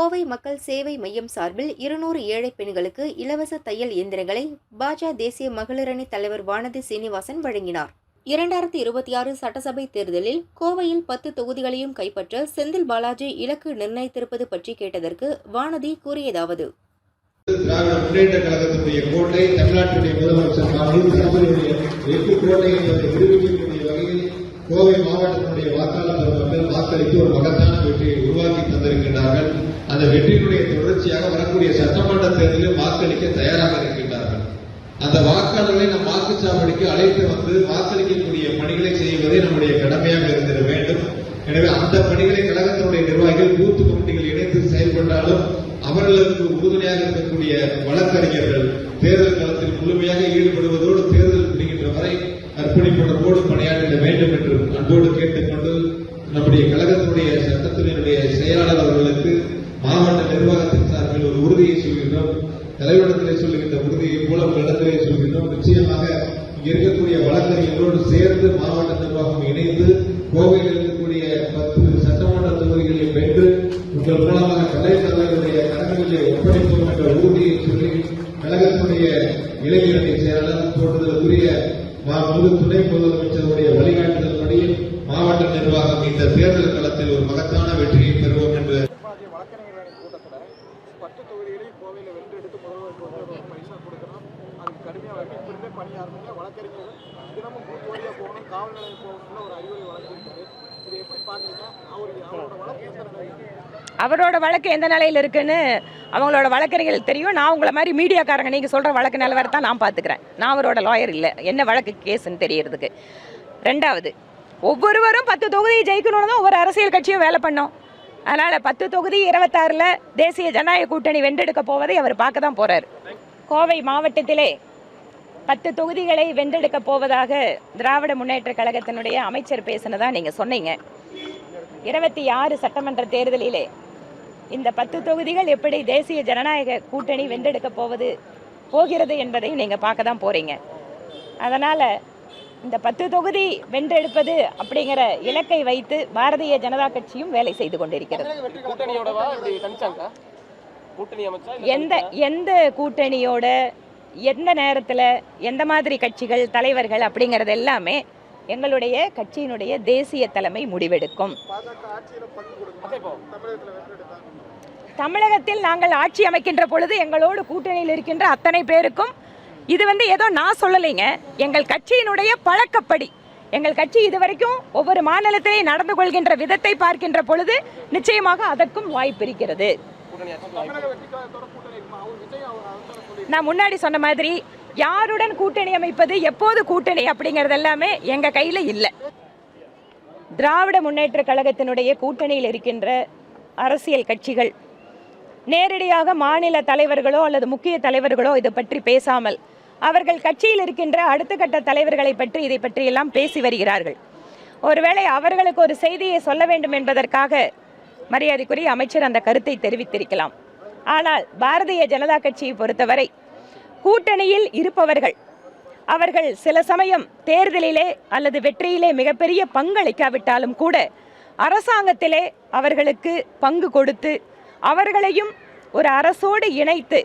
கோவை மக்கள் சேவை மையம் சார்பில் இருநூறு ஏழை பெண்களுக்கு இலவச தையல் இயந்திரங்களை பாஜக தேசிய மகளிரணி தலைவர் வானதி சீனிவாசன் வழங்கினார். இரண்டாயிரத்தி இருபத்தி ஆறு சட்டசபை தேர்தலில் கோவையில் பத்து தொகுதிகளையும் கைப்பற்ற செந்தில் பாலாஜி இலக்கு நிர்ணயித்திருப்பது பற்றி கேட்டதற்கு வானதி கூறியதாவது. திராவிட முன்னேற்ற கழகத்தினுடைய கோட்டை தமிழ்நாட்டுடைய முதலமைச்சர் எட்டு கோட்டை என்பதை நிரூபிக்கக்கூடிய வகையில் கோவை மாவட்டத்தினுடைய வாக்காளர் பெருமக்கள் வாக்களித்து ஒரு மகத்தான வெற்றியை உருவாக்கி தந்திருக்கின்றார்கள். அந்த வெற்றியினுடைய தொடர்ச்சியாக வரக்கூடிய சட்டமன்ற தேர்தலில் வாக்களிக்க தயாராக இருக்கின்றார்கள். அந்த வாக்காளர்களை நம் வாக்குச்சாவடிக்கு அழைத்து வந்து வாக்களிக்கக்கூடிய பணிகளை செய்வதே நம்முடைய கடமையாக இருந்திட வேண்டும். எனவே அந்த பணிகளை கழகத்தினுடைய நிர்வாகிகள் பூத்து கமிட்டிகள் இணைந்து செயல்பட்டாலும் அவர்களுக்கு உறுதுணையாக இருக்கக்கூடிய வழக்கறிஞர்கள் தேர்தல் களத்தில் முழுமையாக ஈடுபடுவதோடு தேர்தல் முடிகின்ற வரை அர்ப்பணிப்புணர்வோடு பணியாற்றிட வேண்டும் என்று அன்போடு கேட்டுக்கொண்டு நம்முடைய கழகத்தினுடைய சட்டத்தினுடைய செயலாளர் நிர்வாகத்தின் சார்பில் ஒரு உறுதியை சொல்கின்றோம். தலைவரிடத்திலே சொல்லுகின்ற உறுதியை போல உங்களிடத்திலே சொல்கின்றோம். நிச்சயமாக இருக்கக்கூடிய வழக்கறிஞர்களோடு சேர்ந்து மாவட்ட நிர்வாகம் இணைந்து கோவையில் இருக்கக்கூடிய பத்து சட்டமன்ற தொகுதிகளை வென்று உங்கள் மூலமாக கலை தலைவருடைய கடமைகளை ஒப்படைப்போம் என்ற உறுதியை சொல்லி கழகத்துடைய இளைஞரணி செயலாளர் போன்றதற்குரிய மாண்புமிகு துணை முதலமைச்சருடைய வழிகாட்டுதல்படி மாவட்ட நிர்வாகம் இந்த தேர்தல் களத்தில் ஒரு மகத்தான வெற்றியை பெறுவோம் என்று தொகுதிகளையும் கோவையில் வென்றெடுத்து முதல்வருக்கு வந்து ஒரு பைசா கொடுக்கணும் அதுக்கு கடுமையாக வரைக்கும் இப்போ வழக்கறிஞர்கள் தினமும் பூத் போகணும் காவல் நிலையம் போகணும்னு ஒரு அறிவுரை வழங்கியிருக்காரு. இதை எப்படி பார்க்குறீங்க? அவருக்கு அவரோட வழக்கு எந்த நிலையில் அவரோட வழக்கு எந்த நிலையில் இருக்குன்னு அவங்களோட வழக்கறிஞர்கள் தெரியும். நான் உங்களை மாதிரி மீடியாக்காரங்க நீங்கள் சொல்கிற வழக்கு நிலவரத்தை நான் பார்த்துக்கிறேன். நான் அவரோட லாயர் இல்லை. என்ன வழக்கு கேஸுன்னு தெரியறதுக்கு. ரெண்டாவது ஒவ்வொருவரும் பத்து தொகுதியை ஜெயிக்கணும்னு தான் ஒவ்வொரு அரசியல் கட்சியும் வேலை பண்ணோம். அதனால் பத்து தொகுதி இருபத்தாறில் தேசிய ஜனநாயக கூட்டணி வென்றெடுக்க போவதை அவர் பார்க்க தான் போகிறார் கோவை மாவட்டத்திலே பத்து தொகுதிகளை வென்றெடுக்க போவதாக திராவிட முன்னேற்ற கழகத்தினுடைய அமைச்சர் பேசினதாக நீங்கள் சொன்னீங்க. இருபத்தி ஆறு சட்டமன்ற தேர்தலிலே இந்த பத்து தொகுதிகள் எப்படி தேசிய ஜனநாயக கூட்டணி வென்றெடுக்க போவது போகிறது என்பதையும் நீங்கள் பார்க்க தான் போகிறீங்க அதனால் இந்த பத்து தொகுதி வென்றெடுப்பது அப்படிங்கிற இலக்கை வைத்து பாரதிய ஜனதா கட்சியும் வேலை செய்து கொண்டிருக்கிறது. எந்த எந்த கூட்டணியோட எந்த நேரத்தில் எந்த மாதிரி கட்சிகள் தலைவர்கள் அப்படிங்கிறது எல்லாமே எங்களுடைய கட்சியினுடைய தேசிய தலைமை முடிவெடுக்கும். தமிழகத்தில் நாங்கள் ஆட்சி அமைக்கின்ற பொழுது எங்களோடு கூட்டணியில் இருக்கின்ற அத்தனை பேருக்கும் இது வந்து ஏதோ நான் சொல்லலைங்க. எங்கள் கட்சியினுடைய பழக்கப்படி. எங்கள் கட்சி இதுவரைக்கும் ஒவ்வொரு மாநிலத்திலேயும் நடந்து கொள்கின்ற விதத்தை பார்க்கின்ற பொழுது நிச்சயமாக அதற்கும் வாய்ப்பு இருக்கிறது. நான் முன்னாடி சொன்ன மாதிரி யாருடன் கூட்டணி அமைப்பது எப்போது கூட்டணி அப்படிங்கிறது எல்லாமே எங்க கையில இல்லை. திராவிட முன்னேற்ற கழகத்தினுடைய கூட்டணியில் இருக்கின்ற அரசியல் கட்சிகள் நேரடியாக மாநில தலைவர்களோ அல்லது முக்கிய தலைவர்களோ இதை பற்றி பேசாமல் அவர்கள் கட்சியில் இருக்கின்ற அடுத்த கட்ட தலைவர்களை பற்றி இதை பற்றி எல்லாம் பேசி வருகிறார்கள். ஒருவேளை அவர்களுக்கு ஒரு செய்தியை சொல்ல வேண்டும் என்பதற்காக மரியாதைக்குரிய அமைச்சர் அந்த கருத்தை தெரிவித்திருக்கலாம். ஆனால் பாரதிய ஜனதா கட்சியை பொறுத்தவரை கூட்டணியில் இருப்பவர்கள் அவர்கள் சில சமயம் தேர்தலிலே அல்லது வெற்றியிலே மிகப்பெரிய பங்களிக்காவிட்டாலும் கூட அரசாங்கத்திலே அவர்களுக்கு பங்கு கொடுத்து அவர்களையும் ஒரு அரசோடு இணைத்து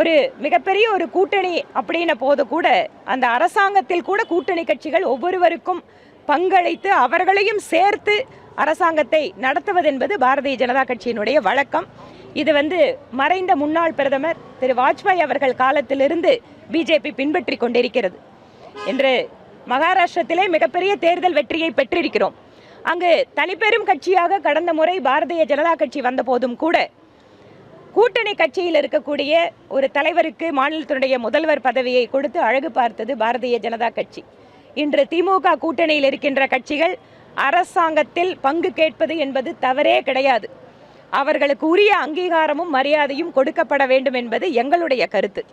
ஒரு மிகப்பெரிய ஒரு கூட்டணி அப்படின்ன போது கூட அந்த அரசாங்கத்தில் கூட கூட்டணி கட்சிகள் ஒவ்வொருவருக்கும் பங்களித்து அவர்களையும் சேர்த்து அரசாங்கத்தை நடத்துவது என்பது பாரதிய ஜனதா கட்சியினுடைய வழக்கம். இது வந்து மறைந்த முன்னாள் பிரதமர் திரு வாஜ்பாய் அவர்கள் காலத்திலிருந்து பிஜேபி பின்பற்றி கொண்டிருக்கிறது. என்று மகாராஷ்டிரத்திலே மிகப்பெரிய தேர்தல் வெற்றியை பெற்றிருக்கிறோம். அங்கு தனிப்பெரும் கட்சியாக கடந்த முறை பாரதிய ஜனதா கட்சி வந்த போதும் கூட கூட்டணி கட்சியில் இருக்கக்கூடிய ஒரு தலைவருக்கு மாநிலத்தினுடைய முதல்வர் பதவியை கொடுத்து அழகு பார்த்தது பாரதிய ஜனதா கட்சி. இன்று திமுக கூட்டணியில் இருக்கின்ற கட்சிகள் அரசாங்கத்தில் பங்கு கேட்பது என்பது தவறே கிடையாது. அவர்களுக்கு உரிய அங்கீகாரமும் மரியாதையும் கொடுக்கப்பட வேண்டும் என்பது எங்களுடைய கருத்து.